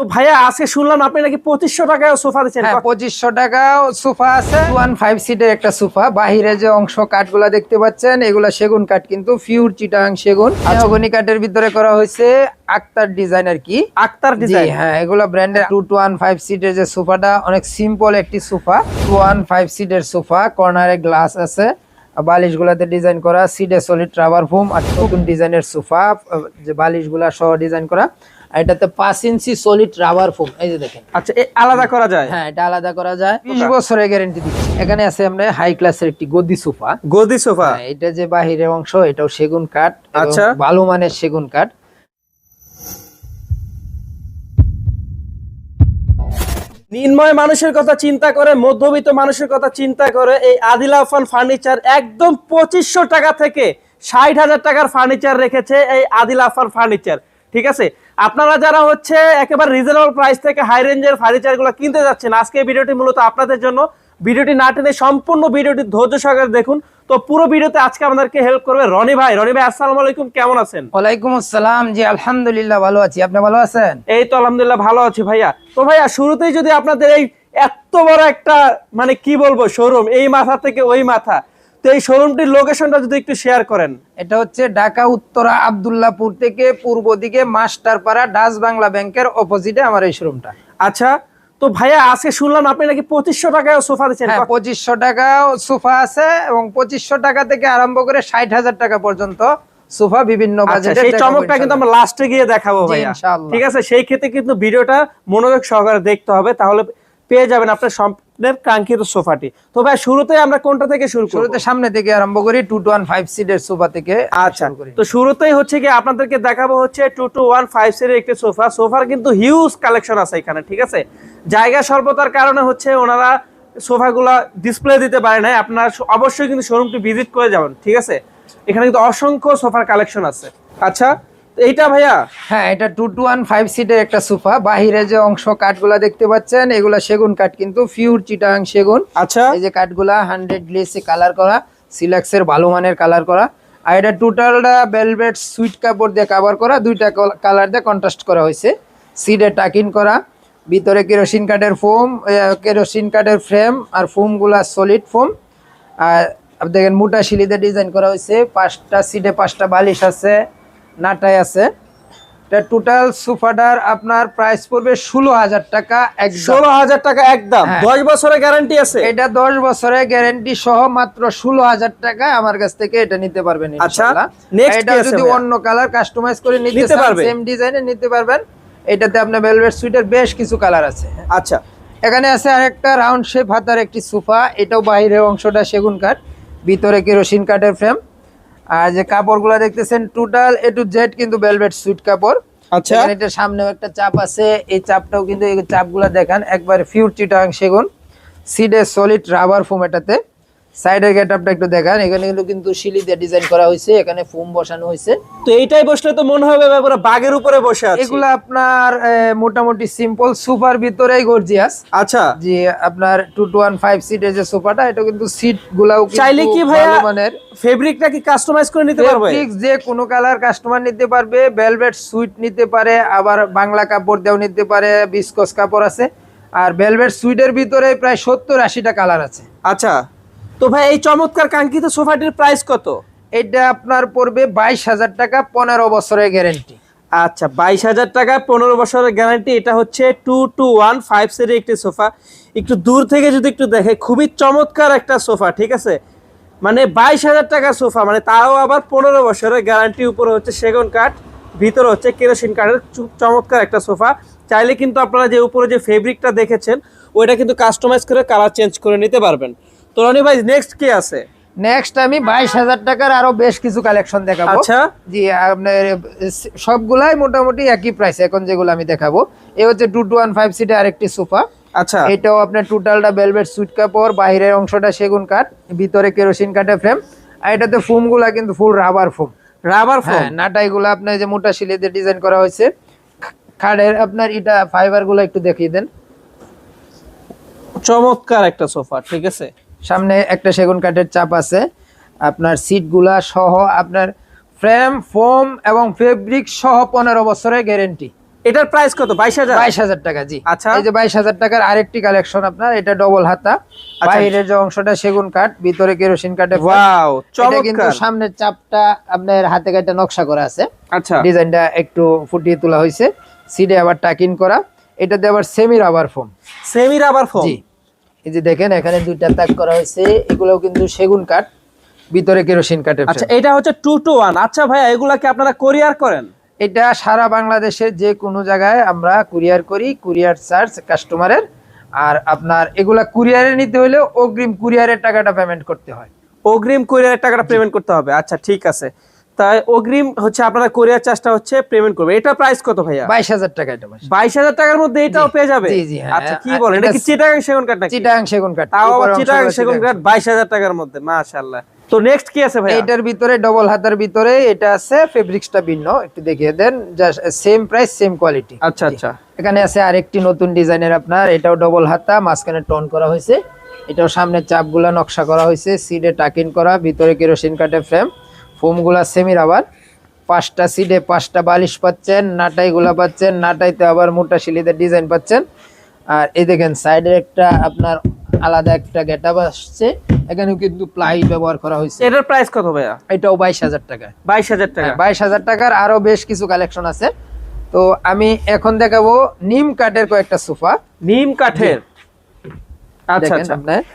তো ভাইয়া আজকে শুনলাম আপনি নাকি পঁচিশশো টাকায় সোফা দিচ্ছেন। হ্যাঁ পঁচিশশো সোফা আছে। ওয়ান ফাইভ সিটের একটা সোফা। বাহিরে যে অংশ কাঠগুলা দেখতে পাচ্ছেন এগুলা সেগুন কাঠ কিন্তু পিওর চিটাং সেগুন। মেহগনি কাঠের ভিতরে করা হয়েছে আক্তার ডিজাইন আর কি। আক্তার ডিজাইন হ্যাঁ এগুলো ব্র্যান্ডের টু টু ওয়ান ফাইভ সিটের যে সোফাটা অনেক সিম্পল একটি সোফা। টু ওয়ান ফাইভ সিটের সোফা কর্নারে গ্লাস আছে। বালিশ গুলাতে ডিজাইন করা সিডে সলিড রাবার ফোম আর নতুন ডিজাইনের সোফা। যে বালিশগুলা সহ ডিজাইন করা। আর এটাতে পাঁচ ইঞ্চি সলিড রাবার ফোম এই যে দেখেন। আচ্ছা আলাদা করা যায়? হ্যাঁ এটা আলাদা করা যায়। বিশ বছরের গ্যারেন্টি দিচ্ছি। এখানে আছে আমরা হাই ক্লাসের একটি গদি সোফা। গদি সোফা? হ্যাঁ, এটা যে বাহিরের অংশ এটাও সেগুন কাঠ আচ্ছা। ভালো মানের সেগুন কাঠ। নির্ময় মানুষের কথা চিন্তা করে মধ্যবিত্ত মানুষের কথা চিন্তা করে এই আদিল আফান ফার্নিচার একদম পঁচিশশো টাকা থেকে ষাট হাজার টাকার ফার্নিচার রেখেছে এই আদিল আফান ফার্নিচার ঠিক আছে? আপনারা যারা হচ্ছে একেবারে রিজনেবল প্রাইস থেকে হাই রেঞ্জের ফার্নিচারগুলো কিনতে যাচ্ছেন আজকে ভিডিওটি মূলত আপনাদের জন্য। ভিডিওটি না টেনে সম্পূর্ণ ভিডিওটি ধৈর্য সহকারে দেখুন। তো পুরো ভিডিওতে আজকে আমাদেরকে হেল্প করবে রনি ভাই। রনি ভাই আসসালামু আলাইকুম কেমন আছেন? ওয়ালাইকুম আসসালাম জি আলহামদুলিল্লাহ ভালো আছি। আপনি ভালো আছেন? এই তো আলহামদুলিল্লাহ ভালো আছি ভাইয়া। তো ভাইয়া শুরুতেই যদি আপনাদের এই এত বড় একটা মানে কি বলব শোরুম এই মাথা থেকে ওই মাথা তো এই শোরুমটির লোকেশনটা যদি একটু শেয়ার করেন। এটা হচ্ছে ঢাকা উত্তরা আব্দুল্লাহপুর থেকে পূর্ব দিকে মাস্টারপাড়া ডাচ বাংলা ব্যাংকের অপোজিটে আমার এই শোরুমটা আচ্ছা তো ভাইয়া আজকে শুনলাম আপনি নাকি পঁচিশশো টাকায় সোফা দিচ্ছেন। হ্যাঁ পঁচিশশো টাকা সোফা আছে এবং পঁচিশশো টাকা থেকে আরম্ভ করে ষাট হাজার টাকা পর্যন্ত সোফা বিভিন্ন আচ্ছা বাজেটে সেই চমকটা কিন্তু আমরা লাস্টে গিয়ে দেখাবো ভাইয়া। ঠিক আছে সেই ক্ষেত্রে কিন্তু ভিডিওটা মনোযোগ সহকারে দেখতে হবে তাহলে পেয়ে যাবেন আপনার স্বপ্নের কাঙ্ক্ষিত সোফাটি। তো ভাই শুরুতে আমরা কোনটা থেকে শুরু করব? শুরুতে সামনে থেকে আরম্ভ করি টু টু ওয়ান ফাইভ সিটের সোফা থেকে আচ্ছা করি। তো শুরুতেই হচ্ছে কি আপনাদেরকে দেখাবো হচ্ছে টু টু ওয়ান ফাইভ সিটের একটি সোফা। সোফার কিন্তু হিউজ কালেকশন আছে এখানে ঠিক আছে? জায়গা স্বল্পতার কারণে হচ্ছে ওনারা সোফাগুলা ডিসপ্লে দিতে পারে না আপনারা অবশ্যই কিন্তু শোরুমটি ভিজিট করে যাবেন ঠিক আছে? এখানে কিন্তু অসংখ্য সোফার কালেকশন আছে। আচ্ছা এইটা ভাইয়া? হ্যাঁ এটা টু টু ওয়ান ফাইভ সিটের একটা সোফা। বাহিরে যে অংশ কাঠগুলা দেখতে পাচ্ছেন এগুলা সেগুন কাঠ কিন্তু পিওর চিটাং সেগুন। আচ্ছা। এই যে কাঠগুলা হান্ড্রেড গ্লেসে কালার করা সিলাক্সের ভালো মানের কালার করা। আর এটা টোটালটা বেলভেট সুইট কাপড় দিয়ে কাভার করা দুইটা কালার দিয়ে কন্ট্রাস্ট করা হয়েছে। সিডে টাকিন করা ভিতরে কেরোসিন কাঠের ফোম কেরোসিন কাঠের ফ্রেম আর ফোমগুলা সলিড ফোম আর দেখেন মোটা শিলিতে ডিজাইন করা হয়েছে পাঁচটা সিটে পাঁচটা বালিশ আছে। নাটাই আছে। এটা টোটাল সোফাটার আপনার প্রাইস পড়বে ষোলো হাজার টাকা ষোলো হাজার টাকা একদম। হ্যাঁ। দশ বছরের গ্যারান্টি আছে? এটা দশ বছরের গ্যারান্টি সহ মাত্র ষোলো হাজার টাকা আমার কাছ থেকে এটা নিতে পারবেন আচ্ছা, এটা যদি অন্য কালার কাস্টমাইজ করে নিতে নিতে চান পারবে? সেম ডিজাইনে নিতে পারবেন। এটাতে আপনার ভেলভেট সুইটের বেশ কিছু কালার আছে। আচ্ছা। এখানে আছে আরেকটা রাউন্ড শেপ হাতার একটি সোফা। এটাও বাইরের অংশটা সেগুন কাঠ ভিতরে কেরোসিন কাঠের ফ্রেম আর যে কাপড়গুলো দেখতেছেন টোটাল এ টু জেড কিন্তু ভেলভেট সুইট কাপড়। আচ্ছা। এটা সামনেও একটা চাপ আছে এই চাপটাও কিন্তু এই চাপগুলো দেখান একবার ফিউর চিটাং সেগুন সিডে সলিড রাবার ফোম এটাতে। সাইডের গেট আপটা একটু দেখান। এখানে কিন্তু কিন্তু শিলি দিয়ে ডিজাইন করা হয়েছে এখানে ফোম বসানো হয়েছে। তো এইটাই বসলে তো মনে হবে বাঘের উপরে বসে আছে। এগুলো আপনার মোটামুটি সিম্পল সুপার ভিতরেই গর্জিয়াস আচ্ছা। জি আপনার টু টু ওয়ান ফাইভ সিটের যে সোফাটা এটা কিন্তু সিট গুলাও চাইলে কি ভাইয়া ভালো মানের। ফেব্রিকটা কি কাস্টমাইজ করে নিতে পারবে? Fabrics যে কোনো কালার কাস্টমার নিতে পারবে ভেলভেট সুইট নিতে পারে আবার বাংলা কাপড় দিয়েও নিতে পারে বিস্কস কাপড় আছে। আর ভেলভেট সুইটের ভিতরে প্রায় সত্তর আশিটা কালার আছে। আচ্ছা। তো ভাই এই চমৎকার কাঙ্ক্ষিত সোফাটির প্রাইস কত? এটা আপনার পড়বে বাইশ হাজার টাকা পনেরো বছরের গ্যারেন্টি আচ্ছা বাইশ হাজার টাকা পনেরো বছরের গ্যারান্টি এটা হচ্ছে টু টু ওয়ান ফাইভ সিটের একটি সোফা। একটু দূর থেকে যদি একটু দেখে খুবই চমৎকার একটা সোফা ঠিক আছে? মানে বাইশ হাজার টাকা সোফা মানে তাও আবার পনেরো বছরের গ্যারান্টি উপরে হচ্ছে সেগুন কাঠ ভিতরে হচ্ছে কেরোসিন কাঠের চমৎকার একটা সোফা। চাইলে কিন্তু আপনারা যে উপরে যে ফেব্রিকটা দেখেছেন ওইটা কিন্তু কাস্টমাইজ করে কালার চেঞ্জ করে নিতে পারবেন। তো রনি ভাই নেক্সট কি আছে? নেক্সট আমি বাইশ হাজার টাকার আরও বেশ কিছু কালেকশন দেখাবো। আচ্ছা। জি আপনার সবগুলাই মোটামুটি একই প্রাইস এখন যেগুলো আমি দেখাবো। এই হচ্ছে টু টু ওয়ান ফাইভ সিটের আরেকটি সোফা আচ্ছা। এটাও আপনার টোটালটা ভেলভেট সুইট কাপড় বাইরের অংশটা সেগুন কাঠ ভিতরে কেরোসিন কাঠের ফ্রেম আর এটাতে ফোমগুলা কিন্তু full rubber foam rubber foam হ্যাঁ নাটাই গুলো আপনার যে মোটা শিলে দিয়ে ডিজাইন করা হয়েছে খাড়ের আপনার এটা ফাইবারগুলো একটু দেখিয়ে দেন। চমৎকার একটা সোফা ঠিক আছে? সামনে একটা সেগুন কাঠের চাপ আছে। আপনার সিটগুলা সহ আপনার ফ্রেম ফোম এবং ফেব্রিক সহ পনেরো বছরের গ্যারেন্টি। এটার প্রাইস কত? বাইশ হাজার? বাইশ হাজার টাকা জি। আচ্ছা। এই যে বাইশ হাজার টাকার আরেকটি কালেকশন আপনার এটা ডবল হাতা। আচ্ছা। বাইরের যে অংশটা সেগুন কাঠ ভিতরে কেরোসিন কাঠে। ওয়াও কিন্তু সামনের চাপটা আপনার হাতে কাটা নকশা করা আছে। আচ্ছা। ডিজাইনটা একটু ফুটিয়ে তোলা হয়েছে। সিডে আবার টাকিন করা। এটাতে আবার semi rubber foam. Semi rubber foam? জি। এই যে দেখেন এখানে দুইটা তাক করা হয়েছে। এগুলোও কিন্তু সেগুন কাঠ ভিতরে কেরোসিন কাঠের আচ্ছা এটা হচ্ছে টু টু ওয়ান আচ্ছা ভাইয়া এগুলা কি আপনারা কোরিয়ার করেন? এটা সারা বাংলাদেশের যে কোনো জায়গায় আমরা কুরিয়ার করি কুরিয়ার চার্জ কাস্টমারের আর আপনার এগুলা কুরিয়ারে নিতে হলে অগ্রিম কুরিয়ারের টাকাটা পেমেন্ট করতে হয়। অগ্রিম কোরিয়ারের টাকাটা পেমেন্ট করতে হবে। আচ্ছা ঠিক আছে। তাই অগ্রিম হচ্ছে আপনারা কোরিয়ার চার্জটা হচ্ছে পেমেন্ট করবে। এটা প্রাইস কত ভাইয়া? বাইশ হাজার টাকা এটা মাসে। বাইশ হাজার টাকার মধ্যে এটাও পেয়ে যাবে? জি, জি, হ্যাঁ। আচ্ছা কি বলেন? এটা কি চিটাগাং সেগুন কাঠ নাকি? চিটাং সেগুন কাঠ তাও চিটাগাং সেগুন কাঠ বাইশ হাজার টাকার মধ্যে মাশাআল্লাহ। তো নেক্সট কি আছে ভাইয়া? এইটার ভিতরে ডবল হাতার ভিতরে এটা আছে ফেব্রিক্সটা ভিন্ন একটু দেখিয়ে দেন। Just same price same quality আচ্ছা আচ্ছা। এখানে আছে আরেকটি নতুন ডিজাইনের আপনার এটাও ডবল হাতা মাঝখানে টন করা হয়েছে। এটাও সামনের চাপগুলা নকশা করা হয়েছে সিডে টাকিন করা ভিতরে কেরোসিন কাটে ফ্রেম ফোমগুলা সেমির আবার। পাঁচটা সিডে পাঁচটা বালিশ পাচ্ছেন নাটাইগুলা পাচ্ছেন নাটাইতে আবার মোটা শিলিতে ডিজাইন পাচ্ছেন। আর এই দেখেন সাইডের একটা আপনার আলাদা একটা গেটআপ আসছে। এখানেও কিন্তু প্লাই ব্যবহার করা হয়েছে। এটার প্রাইস কত ভাইয়া? এটাও বাইশ হাজার টাকা। বাইশ হাজার টাকা? বাইশ হাজার টাকার আরও বেশ কিছু কালেকশন আছে। তো আমি এখন দেখাবো নিম কাঠের কয়েকটা সোফা। নিম কাঠের? আচ্ছা আচ্ছা।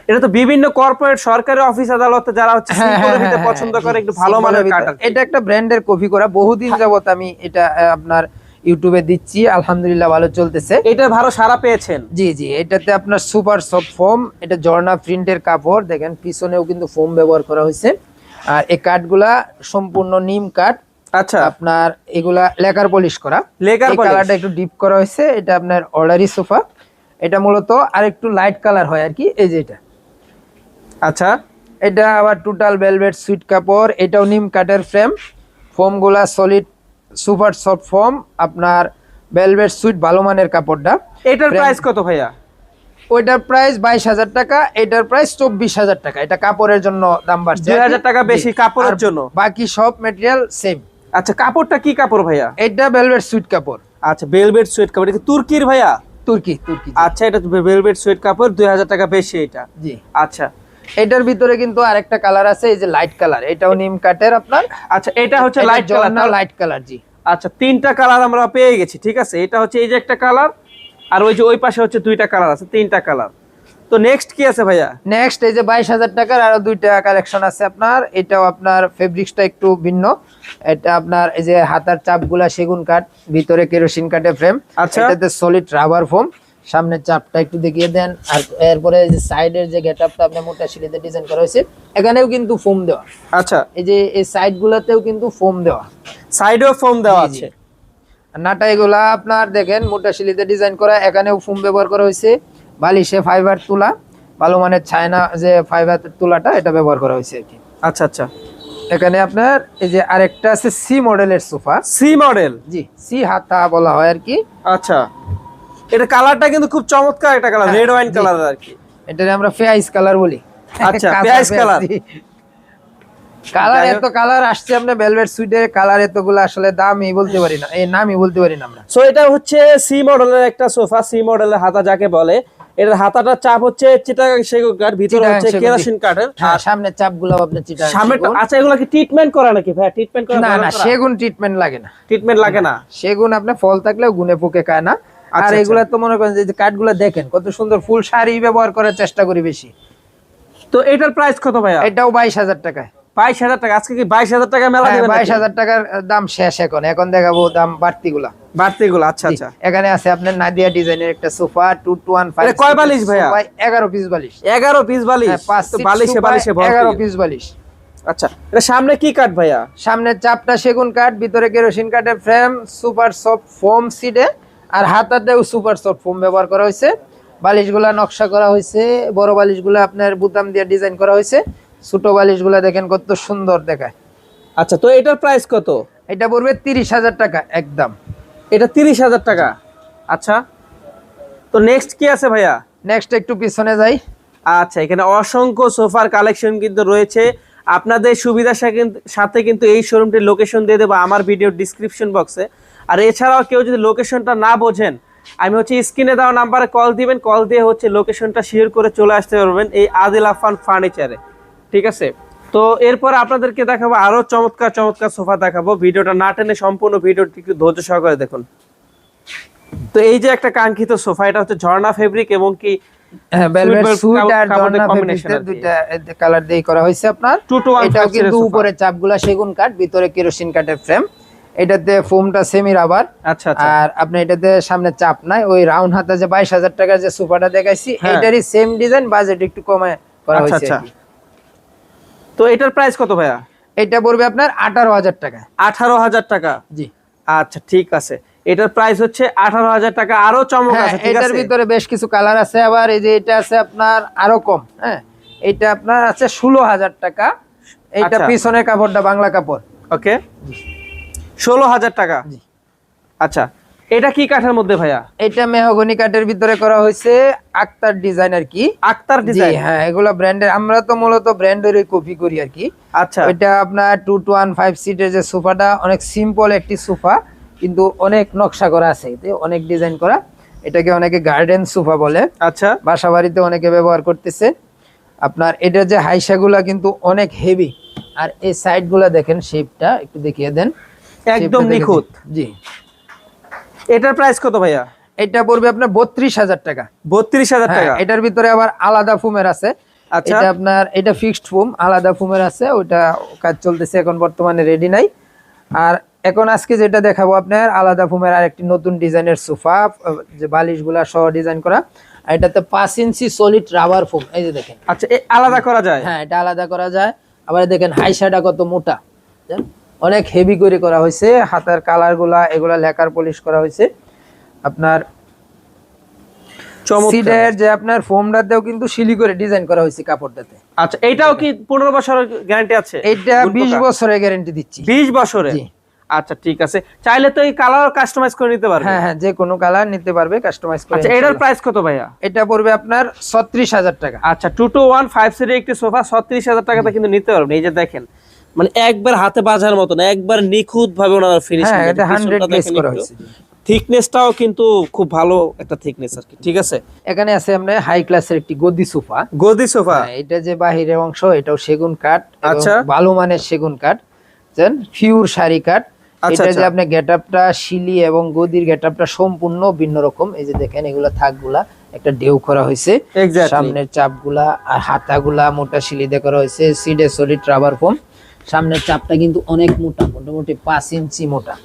এটা তো বিভিন্ন কর্পোরেট সরকারি অফিস আদালতে যারা হচ্ছে হ্যাঁ, হ্যাঁ, হ্যাঁ, পছন্দ করে একটু ভালো মানের। এটা একটা ব্র্যান্ডের কপি করা। বহুদিন যাবত আমি এটা আপনার ইউটিউবে দিচ্ছি। আলহামদুলিল্লাহ ভালো চলতেছে। এটা ভালো সারা পেয়েছেন। জি জি। এটাতে আপনার সুপার সফট ফোম এটা জর্না প্রিন্টের কাপড়। দেখেন পিছনেও কিন্তু ফোম ব্যবহার করা হয়েছে। আর এই কাঠগুলা সম্পূর্ণ নিম কাঠ। আচ্ছা। আপনার এগুলা লেকার পলিশ করা। লেকার কালারটা একটু ডিপ করা হয়েছে। এটা আপনার অর্ডারি সোফা। এটা মূলত আর একটু লাইট কালার হয় আর কি এই যে এটা। আচ্ছা। এটা আবার টোটাল ভেলভেট সুইট কাপড় এটাও নিম কাঠের ফ্রেম ফোমগুলা সলিড সুপার সফট ফোম আপনার ভেলভেট সুইট ভালো মানের কাপড়টা। এটার প্রাইস কত ভাইয়া? ওইটার প্রাইস বাইশ হাজার টাকা এটার প্রাইস চব্বিশ হাজার টাকা। এটা কাপড়ের জন্য দাম বাড়ছে কি। 2000 টাকা বেশি কাপড়ের জন্য। বাকি সব মেটেরিয়াল সেম আচ্ছা কাপড়টা কি কাপড় ভাইয়া? এটা ভেলভেট সুইট কাপড়। আচ্ছা বেলভেট সুইট কাপড়। তুর্কির ভাইয়া? তুর্কি তুর্কি আচ্ছা এটা ভেলভেট সুয়েট কাপড় দুই হাজার টাকা বেশি এটা। জি। আচ্ছা। এটার ভিতরে কিন্তু আরেকটা কালার আছে এই যে লাইট কালার এটাও নিম কাটের আপনার। আচ্ছা এটা হচ্ছে লাইট কালার লাইট কালার জি। আচ্ছা তিনটা কালার আমরা পেয়ে গেছি ঠিক আছে? এটা হচ্ছে এই যে একটা কালার আর ওই যে ওই পাশে হচ্ছে দুইটা কালার আছে তিনটা কালার তো নেক্সট কি আছে ভাইয়া? নেক্সট এই যে বাইশ হাজার টাকার আরও দুইটা কালেকশন আছে আপনার। এটাও আপনার ফেব্রিক্সটা একটু ভিন্ন। এটা আপনার এই যে হাতার চাপগুলা সেগুন কাঠ ভিতরে কেরোসিন কাঠের ফ্রেম আচ্ছা। এটাতে সলিড রাবার ফোম সামনের চাপটা একটু দেখিয়ে দেন। আর এরপরে যে সাইডের যে গেটআপটা আপনার মোটা সিলিতে ডিজাইন করা হয়েছে এখানেও কিন্তু ফোম দেওয়া। আচ্ছা। এই যে এই সাইড গুলাতেও কিন্তু ফোম দেওয়া। সাইডেও ফোম দেওয়া। আছে। নাটা এগুলা আপনার দেখেন মোটা শিলিতে ডিজাইন করা এখানেও ফোম ব্যবহার করা হয়েছে। বালিশে ফাইবার তুলা ভালো মানের ছায়না যে ফাইবার তুলাটা এটা ব্যবহার করা হয়েছে আর কি। আচ্ছা আচ্ছা। এখানে আপনার এই যে আরেকটা আছে সি মডেলের সোফা। সি মডেল জি সি হাতা বলা হয় আর কি। আচ্ছা। এটা কালারটা কিন্তু খুব চমৎকার একটা কালার রেড ওয়াইন কালার আর কি। এটারে আমরা ফেয়াইস কালার বলি। আচ্ছা, পেঁয়াজ, কালার। কালার এত কালার আসছে আপনার ভেলভেট সুইটের কালার এতগুলো আসলে দামই বলতে পারি না। এই নামই বলতে পারি না আমরা। সো এটা হচ্ছে সি মডেলের একটা সোফা সি মডেলের হাতা যাকে বলে। এটার হাতাটার চাপ হচ্ছে চিটাগাং সেগুন ভিতরে হচ্ছে কেরোসিন কাঠের। হ্যাঁ, আর সামনের চাপগুলো আপনার চিটা সামনে আচ্ছা এগুলো কি ট্রিটমেন্ট করা নাকি ভাই ট্রিটমেন্ট করা না না সেগুন ট্রিটমেন্ট লাগে না। ট্রিটমেন্ট লাগে না? সেগুন আপনার ফল থাকলেও গুনে পোকে খায় না। আর আচ্ছা, এগুলা তো মনে করেন যে কাঠগুলো দেখেন কত সুন্দর ফুল শাড়ি ব্যবহার করার চেষ্টা করি বেশি। তো এটার প্রাইস কত ভাইয়া? এটাও বাইশ হাজার টাকায়। বাইশ হাজার টাকা আজকে কি বাইশ হাজার টাকা মেলা বাইশ হাজার টাকার দাম শেষ এখন। এখন দেখাবো দাম বাড়তি গুলা বাড়তি গুলো আচ্ছা। আচ্ছা এখানে আছে আপনার নাদিয়া ডিজাইনের একটা sofa two two one five কয় বালিশ ভাইয়া? এগারো পিস বালিশ। এগারো পিস বালিশ? হ্যাঁ, বালিশে বালিশে এগারো পিস বালিশ। আচ্ছা এটা সামনে কি কাঠ ভাইয়া? সামনের চাপটা সেগুন কাঠ ভিতরে কেরোসিন কাঠের ফ্রেম সুপার সফট ফোম সিডে আর হাতাতেও সুপার সফট ফোম ব্যবহার করা হয়েছে। বালিশগুলা নকশা করা হয়েছে বড় বালিশগুলো আপনার বুতাম দিয়ে ডিজাইন করা হয়েছে। ছোট বালিশগুলা দেখেন কত সুন্দর দেখায়। আচ্ছা তো এটার প্রাইস কত? এটা পড়বে তিরিশ হাজার টাকা একদম। এটা তিরিশ হাজার টাকা? আচ্ছা তো নেক্সট কি আছে ভাইয়া? নেক্সট একটু পিছনে যাই। আচ্ছা এখানে অসংখ্য সোফার কালেকশন কিন্তু রয়েছে। আপনাদের সুবিধার সাথে কিন্তু- সাথে কিন্তু এই শোরুমটির লোকেশন দিয়ে দেবো আমার ভিডিও ডিসক্রিপশন বক্সে আর এছাড়াও কেউ যদি লোকেশনটা না বোঝেন আমি হচ্ছে স্ক্রিনে দেওয়া নাম্বারে কল দিবেন। কল দিয়ে হচ্ছে লোকেশনটা শেয়ার করে চলে আসতে পারবেন এই আদিল আফান ফার্নিচারে ঠিক আছে? তো এরপর আপনাদেরকে দেখাবো আরও চমৎকার চমৎকার সোফা দেখাবো। ভিডিওটা না টেনে সম্পূর্ণ ভিডিওটি একটু ধৈর্য সহকারে দেখুন। তো এই যে একটা কাঙ্ক্ষিত সোফা এটা হচ্ছে ঝর্ণা ফেব্রিক এবং কি হ্যাঁ কালার দিয়ে করা হয়েছে আপনার। এটাও কিন্তু উপরে চাপগুলা সেগুন কাঠ ভিতরে কেরোসিন কাঠের ফ্রেম এটাতে ফোমটা সেমি রাবার আচ্ছা আচ্ছা। আর আপনি এটাতে সামনে চাপ নাই ওই রাউন্ড হাতা যে বাইশ হাজার টাকার যে সোফাটা দেখাইছি হ্যাঁ। এটারই সেম ডিজাইন বাজেট একটু কমে করা আচ্ছা, হয়েছে আচ্ছা। তো এটার প্রাইস কত ভাইয়া? এটা পড়বে আপনার আঠারো হাজার টাকা। আঠারো হাজার টাকা? জি। আচ্ছা ঠিক আছে। এটার প্রাইস হচ্ছে আঠারো হাজার টাকা আরও চমক হ্যাঁ আছে এটার ভিতরে বেশ কিছু কালার আছে। আবার এই যে এটা আছে আপনার আরও কম হ্যাঁ? এটা আপনার আছে ষোলো হাজার টাকা। এইটা আচ্ছা। পিছনের কাপড়টা বাংলা কাপড়। ওকে ষোলো হাজার টাকা? জি। আচ্ছা এটা কি কাঠের মধ্যে ভাইয়া? এটা মেহগনি কাঠের ভিতরে করা হয়েছে আক্তার ডিজাইন আর কি। আক্তার ডিজাইন? হ্যাঁ এগুলো ব্র্যান্ডের আমরা তো মূলত ব্র্যান্ডের কপি করি আর কি। আচ্ছা। এটা আপনার টু টু ওয়ান ফাইভ সিটের যে সোফাটা অনেক সিম্পল একটি সোফা কিন্তু অনেক নকশা করা আছে। অনেক ডিজাইন করা। এটাকে অনেকে গার্ডেন সোফা বলে। আচ্ছা। বাসা বাড়িতে অনেকে ব্যবহার করতেছে। আপনার এটার যে হাইসাগুলা কিন্তু অনেক হেভি আর এই সাইডগুলা দেখেন শেপটা একটু দেখিয়ে দেন। একদম। নিখুঁত। জি। এটার প্রাইস কত ভাইয়া? এটা পড়বে আপনার বত্রিশ হাজার টাকা। বত্রিশ হাজার হ্যাঁ, টাকা। এটার ভিতরে আবার আলাদা ফুমের আছে। আচ্ছা। এটা আপনার এটা ফিক্সড ফুম আলাদা ফুমের আছে ওইটা কাজ চলতেছে এখন বর্তমানে রেডি নাই। আর এখন আজকে যেটা দেখাবো আপনার আলাদা ফুমের আরেকটি নতুন ডিজাইনের সোফা যে বালিশগুলা সহ ডিজাইন করা। আর এটাতে পাঁচ ইঞ্চি সলিড রাবার ফোম এই যে দেখেন। আচ্ছা আলাদা করা যায়? হ্যাঁ এটা আলাদা করা যায়। আবার দেখেন হাইসাটা কত মোটা? অনেক হেভি করে করা হয়েছে হাতের কালারগুলা এগুলা লেকার পলিশ করা হয়েছে। আপনার সিডের যে আপনার ফোমটাতেও কিন্তু শিলি করে ডিজাইন করা হয়েছে কাপড়টাতে। আচ্ছা এইটাও কি পনেরো বছরের গ্যারান্টি আছে? এটা বিশ বছরের গ্যারেন্টি দিচ্ছি। বিশ বছরে আচ্ছা ঠিক আছে। চাইলে তো এই কালার কাস্টমাইজ করে নিতে পারবে। হ্যাঁ হ্যাঁ যে কোনো কালার নিতে পারবে কাস্টমাইজ করে আচ্ছা এটার প্রাইস কত ভাইয়া? এটা পড়বে আপনার ছত্রিশ হাজার টাকা। আচ্ছা টু টু ওয়ান ফাইভ সিটের একটি সোফা ছত্রিশ হাজার টাকাতে কিন্তু নিতে পারবেন। এই যে দেখেন মানে একবার হাতে বাজার মতো না একবার নিখুঁত ভাবে ওনারা ফিনিশিং এটা হান্ড্রেড গ্লেস করা হয়েছে। থিকনেসটাও কিন্তু খুব ভালো একটা থিকনেস আর কি ঠিক আছে? এখানে আছে আমরা হাই ক্লাসের একটি গদি সোফা। গদি সোফা? হ্যাঁ, এটা যে বাহিরের অংশ এটাও সেগুন কাঠ আচ্ছা। ভালো মানের সেগুন কাঠ। জান ফিউর শাড়ি কাঠ। আচ্ছা, এটা যে আচ্ছা। আপনি গেটআপটা শিলি এবং গদির গেটআপটা সম্পূর্ণ ভিন্ন রকম। এই যে দেখেন এগুলা থাকগুলা একটা ঢেউ করা হয়েছে। সামনের চাপগুলা আর হাতাগুলা মোটা শিলি দিয়ে করা হয়েছে। সিডে সলিড রাবার ফোম সামনের চাপটা কিন্তু অনেক মোটা মোটামুটি পাঁচ ইঞ্চি মোটা।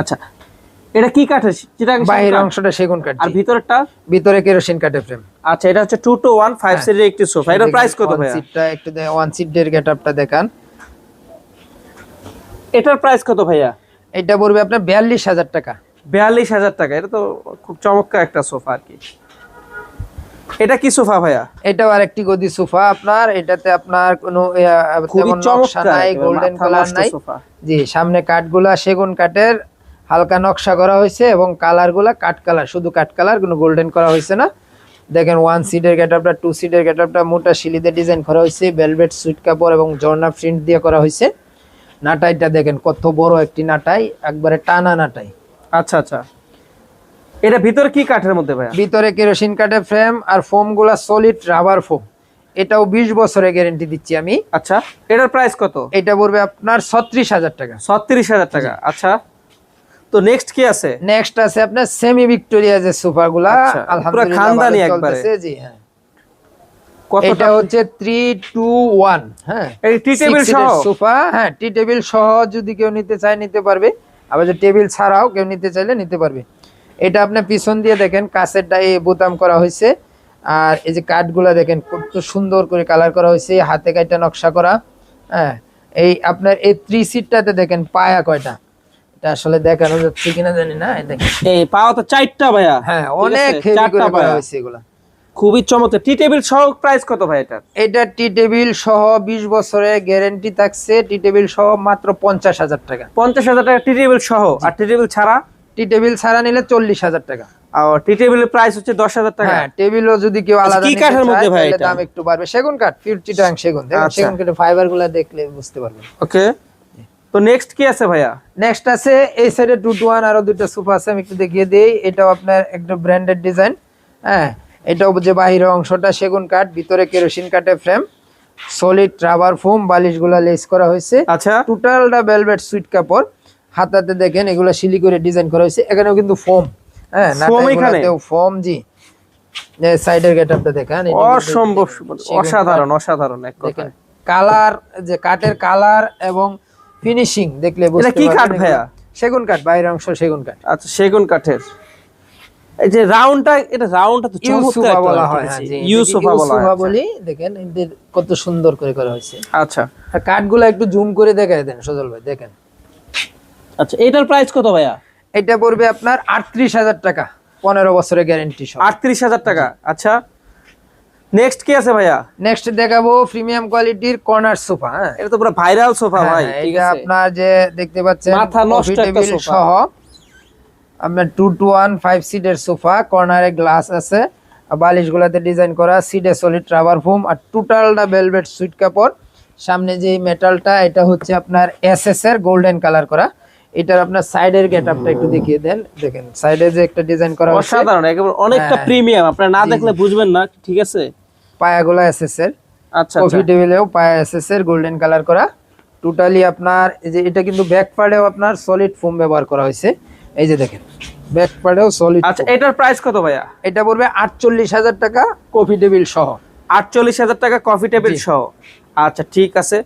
আচ্ছা এটা কি কাঠের? বাহিরের কাঠ? অংশটা সেগুন কাঠ আর জি। ভিতরটা ভিতরে কেরোসিন কাঠের ফ্রেম আচ্ছা এটা হচ্ছে টু টু ওয়ান ফাইভ সিটের একটি সোফা এটার প্রাইস কত ভাই সিটটা একটু ওয়ান সিটের গেটআপটা দেখান। এটার প্রাইস কত ভাইয়া? এটা পড়বে আপনার বিয়াল্লিশ হাজার টাকা। বিয়াল্লিশ হাজার টাকা। এটা তো খুব চমৎকার একটা সোফা আর কি। এটা কি সোফা ভাইয়া? এটাও আরেকটি গদি সোফা আপনার এটাতে আপনার কোনো তেমন নকশা নাই গোল্ডেন কালার নাই। জি সামনে কাঠগুলা সেগুন কাঠের হালকা নকশা করা হয়েছে এবং কালারগুলা কাঠ কালার শুধু কাঠ কালার কোনো গোল্ডেন করা হয়েছে না। দেখেন ওয়ান সিটের গেটআপটা টু সিটের গেটআপটা মোটা শিলিতে ডিজাইন করা হয়েছে ভেলভেট সুইট কাপড় এবং জর্না প্রিন্ট দিয়ে করা হয়েছে। নাটাইটা দেখেন কত বড় একটি নাটাই একবারে টানা নাটাই। আচ্ছা আচ্ছা। এটা ভিতরে কি কাঠের মধ্যে ভাইয়া? ভিতরে কেরোসিন কাঠের ফ্রেম আর ফোমগুলা সলিড রাবার ফোম এটাও বিশ বছরের গ্যারেন্টি দিচ্ছি আমি। আচ্ছা এটার প্রাইস কত? এটা পড়বে আপনার ছত্রিশ হাজার টাকা। ছত্রিশ হাজার টাকা আচ্ছা। তো নেক্সট কি আছে? নেক্সট আছে আপনার সেমি ভিক্টোরিয়া যে আচ্ছা, পুরো খানদানি একবারে। জি হ্যাঁ। এটা হচ্ছে থ্রি টু ওয়ান হ্যাঁ। এই টি টেবিল সহ? সোফা হ্যাঁ টি টেবিল সহ যদি কেউ নিতে চায় নিতে পারবে। আবার যে টেবিল ছাড়াও কেউ নিতে চাইলে নিতে পারবে। এটা আপনার পিছন দিয়ে দেখেন কাছের ডায়ে বোতাম করা হয়েছে। আর এই যে কাঠগুলা দেখেন কত সুন্দর করে কালার করা হয়েছে হাতে কাইটা নকশা করা। হ্যাঁ এই আপনার এই থ্রি সিটটাতে দেখেন পায়া কয়টা? এটা আসলে দেখানো যাচ্ছে কিনা জানি না এই দেখেন। এই পাওয়া তো চারটা ভাইয়া। হ্যাঁ অনেক? চারটা পায়া। হয়েছে এগুলা। খুবই চমৎকার। টি টেবিল সহ প্রাইস কত ভাই এটার? এটা টি টেবিল সহ বিশ বছরের গ্যারেন্টি থাকছে টি টেবিল সহ মাত্র পঞ্চাশ হাজার টাকা। পঞ্চাশ হাজার টাকা টি টেবিল সহ। আর টি টেবিল ছাড়া টি টেবিল ছাড়া নিলে চল্লিশ হাজার টাকা। আর টি টেবিলের প্রাইস হচ্ছে দশ হাজার টাকা? হ্যাঁ টেবিলও যদি কেউ আচ্ছা, আলাদা কি কাঠের মধ্যে ভাই এটা? দাম একটু বাড়বে। সেগুন কাঠ ফিফটি টাং সেগুন দেখেন আচ্ছা। সেগুন কাঠের দেখলে বুঝতে পারবেন। ওকে তো নেক্সট কি আছে ভাইয়া? নেক্সট আছে এই সাইডে টু আরও দুইটা সোফা আছে আমি একটু দেখিয়ে দিই। এটাও আপনার একটা ব্র্যান্ডেড ডিজাইন হ্যাঁ এটাও যে বাহিরের অংশটা সেগুন কাঠ ভিতরে কেরোসিন কাঠের ফ্রেম সলিড রাবার ফোম বালিশগুলা লেস করা হয়েছে। আচ্ছা। টোটালটা ভেলভেট সুইট কাপড়। হাতাতে দেখেন এগুলো শিলি করে ডিজাইন করা হয়েছে। এখানেও কিন্তু ফোম হ্যাঁ ফোম জি। সাইডের গেটআপটা দেখেন অসম্ভব অসাধারণ অসাধারণ এক কাঠ। কালার যে কাঠের কালার এবং ফিনিশিং দেখলে বুঝতে কি পারবেন ভাইয়া? সেগুন কাঠ বাইরের অংশ সেগুন কাঠ। আচ্ছা সেগুন কাঠের। এই যে রাউন্ডটা এটা রাউন্ডটা তো চমৎকার বলা হয় করেছে। হ্যাঁ, ইউসুফা বলা আচ্ছা। বলি দেখেন এদের কত সুন্দর করে করা হয়েছে। আচ্ছা। কাঠগুলো একটু জুম করে দেখায় দেন সজল ভাই দেখেন। আচ্ছা এটার প্রাইস কত ভাইয়া? এটা পড়বে আপনার আটত্রিশ হাজার টাকা পনেরো বছরের গ্যারেন্টি সহ। আটত্রিশ হাজার টাকা আচ্ছা। নেক্সট কি আছে ভাইয়া? নেক্সট দেখাবো প্রিমিয়াম কোয়ালিটির কর্নার সোফা হ্যাঁ। এটা তো পুরো ভাইরাল সোফা ভাই হ্যাঁ, ঠিক এটা আছে। আপনার যে দেখতে পাচ্ছেন মাথা নষ্ট একটা সোফা। সহ আপনার টু টু ওয়ান ফাইভ সিটের সোফা কর্নারে গ্লাস আছে আর বালিশগুলোতে ডিজাইন করা সিডে সলিড রাবার ফোম আর টোটালটা ভেলভেট সুইট কাপড়। সামনে যে মেটালটা এটা হচ্ছে আপনার এস এর গোল্ডেন কালার করা। এটার আপনার সাইডের গেট আপটা একটু দেখিয়ে দেন। দেখেন সাইডে যে একটা ডিজাইন করা হচ্ছে অসাধারণ একেবারে অনেকটা। প্রিমিয়াম আপনারা না দেখলে বুঝবেন না ঠিক আছে? পায়াগুলো এস এস এর আচ্ছা কফি আচ্ছা। টেবিলেও পায়া এসএস এর গোল্ডেন কালার করা। টোটালি আপনার এই যে এটা কিন্তু ব্যাক পার্টেও আপনার সলিড ফোম ব্যবহার করা হয়েছে। এই যে দেখেন ব্যাক পার্টেও সলিড আচ্ছা এটার প্রাইস কত ভাইয়া? এটা পড়বে আটচল্লিশ হাজার টাকা কফি টেবিল সহ। আটচল্লিশ হাজার টাকা কফি টেবিল সহ। আচ্ছা ঠিক আছে।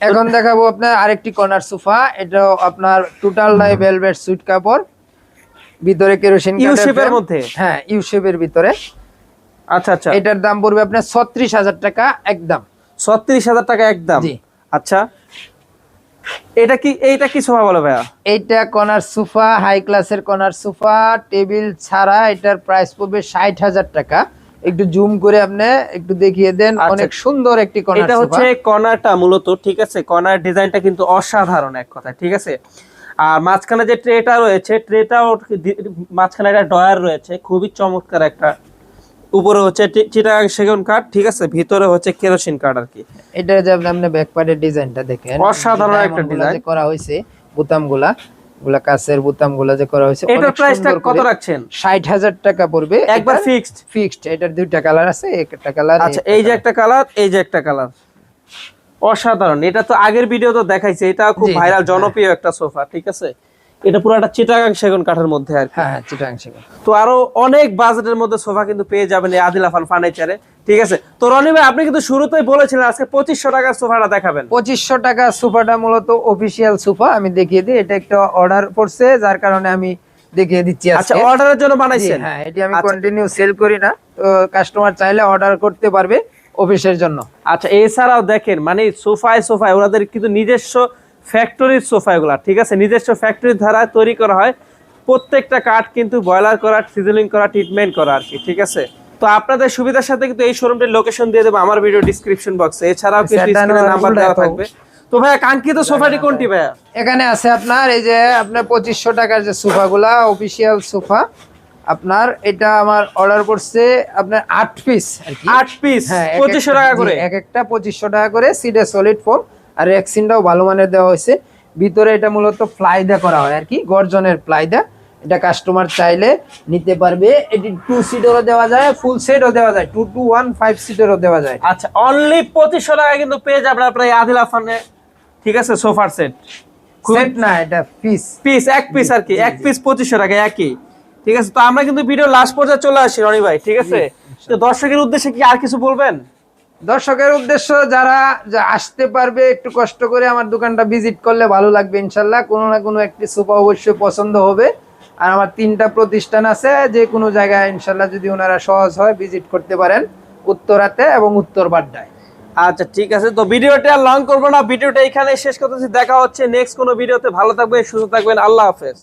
এখন দেখাবো আপনার আরেকটি কর্নার সোফা এটাও আপনার টোটাল লাই ভেলভেট সুইট কাপড় ভিতরে কেরোসিন ইউ শেপের মধ্যে? হ্যাঁ ইউ শেপের ভিতরে। আচ্ছা আচ্ছা। এটার দাম পড়বে আপনার ছত্রিশ হাজার টাকা একদম। ছত্রিশ হাজার টাকা একদম? জি। আচ্ছা। এটা কি এইটা কি সোফা বলো ভাইয়া? এইটা কর্নার সোফা হাই ক্লাসের কর্নার সোফা টেবিল ছাড়া এটার প্রাইস পড়বে ষাট হাজার টাকা। একটু জুম করে আপনি একটু দেখিয়ে দেন আচ্ছা। অনেক সুন্দর একটি কর্নার এটা হচ্ছে কর্নারটা মূলত ঠিক আছে কর্নার ডিজাইনটা কিন্তু অসাধারণ এক কথা ঠিক আছে। আর মাঝখানে যে ট্রেটা রয়েছে ট্রেটাও মাঝখানে একটা ডয়ার রয়েছে খুবই চমৎকার একটা। উপরে হচ্ছে চিটাগাং সেগুন কাঠ ঠিক আছে ভিতরে হচ্ছে কেরোসিন কাঠ আর কি। এটা যে আপনি আপনি ব্যাক পার্টের ডিজাইনটা দেখেন। অসাধারণ একটা। যে করা হয়েছে বোতামগুলা। গুলা কাছের বোতামগুলা যে করা হয়েছে এটার প্রাইসটা কত রাখছেন? ষাট হাজার টাকা পড়বে। একবার ফিক্সড ফিক্সড এটার দুইটা কালার আছে একটা কালার আচ্ছা এই যে একটা কালার এই যে একটা কালার অসাধারণ। এটা তো আগের ভিডিও তো দেখাইছে এটা খুব ভাইরাল। জনপ্রিয় একটা সোফা ঠিক আছে? এটা পুরো একটা চিটাগাং সেগুন কাঠের মধ্যে আর হ্যাঁ হ্যাঁ চিটাং সেগুন। তো আরও অনেক বাজেটের মধ্যে সোফা কিন্তু পেয়ে যাবেন এই আদিল আফান ফার্নিচারে। ঠিক আছে? তো রনি ভাই আপনি কিন্তু শুরুতেই বলেছিলেন আজকে পঁচিশশো টাকার সোফাটা দেখাবেন। পঁচিশশো টাকা সোফাটা মূলত অফিসিয়াল সোফা আমি দেখিয়ে দিই এটা একটা অর্ডার করছে যার কারণে আমি দেখিয়ে দিচ্ছি আচ্ছা অর্ডারের জন্য বানাইছেন? হ্যাঁ এটি আমি আচ্ছা। কন্টিনিউ সেল করি না তো কাস্টমার চাইলে অর্ডার করতে পারবে অফিসের জন্য। আচ্ছা এছাড়াও দেখেন মানে সোফায় সোফায় ওনাদের কিন্তু নিজস্ব ফ্যাক্টরির সোফা এগুলা ঠিক আছে? নিজস্ব ফ্যাক্টরি দ্বারা তৈরি করা হয়। প্রত্যেকটা কাঠ কিন্তু বয়লার করা সিজলিং করা ট্রিটমেন্ট করা আর কি ঠিক আছে? তো আপনাদের সুবিধার সাথে কিন্তু এই শোরুমটির লোকেশন দিয়ে দেবো আমার ভিডিও ডিসক্রিপশন বক্সে এছাড়াও কিন্তু স্ক্রিনে নাম্বার দেওয়া থাকবে। তো ভাইয়া কাঙ্ক্ষিত সোফাটি কোনটি ভাইয়া? এখানে আছে আপনার এই যে আপনার পঁচিশশো টাকার যে সোফাগুলা অফিসিয়াল সোফা আপনার এটা আমার অর্ডার করছে আপনার আট পিস আট পিস হ্যাঁ পঁচিশশো টাকা করে? এক একটা পঁচিশশো টাকা করে সিডে সলিড ফোম আর রেক্সিনটাও ভালো মানের দেওয়া হয়েছে। ভিতরে এটা মূলত ফ্লাইদা করা হয় আর কি গর্জনের ফ্লাইদা। এটা কাস্টমার চাইলে নিতে পারবে। এটি টু সিটেরও দেওয়া যায় ফুল সেটও দেওয়া যায় টু টু ওয়ান ফাইভ সিটেরও দেওয়া যায়। আচ্ছা অনলি পঁচিশশো টাকা কিন্তু পেয়ে যাবেন আপনার এই আদিল আফানে ঠিক আছে সোফার সেট সেট না এটা পিস পিস এক পিস আর কি এক পিস পঁচিশশো টাকা একই। ঠিক আছে তো আমরা কিন্তু ভিডিও লাস্ট পর্যায়ে চলে আসি রনি ভাই। ঠিক আছে? তো দর্শকের উদ্দেশ্যে কি আর কিছু বলবেন? দর্শকের উদ্দেশ্য যারা আসতে পারবে, একটু কষ্ট করে আমার দোকানটা ভিজিট করলে ভালো লাগবে ইনশাল্লাহ। কোনো না কোনো একটি সোফা অবশ্যই পছন্দ হবে। আর আমার তিনটা প্রতিষ্ঠান আছে, যে কোনো জায়গায় ইনশাল্লাহ যদি ওনারা সহজ হয় ভিজিট করতে পারেন, উত্তরাতে এবং উত্তর বাড্ডায়। আচ্ছা ঠিক আছে। তো ভিডিওটা লং করব না, ভিডিওটা এখানে শেষ করতেছি। দেখা হচ্ছে নেক্সট কোনো ভিডিওতে। ভালো থাকবেন, সুস্থ থাকবেন। আল্লাহ হাফেজ।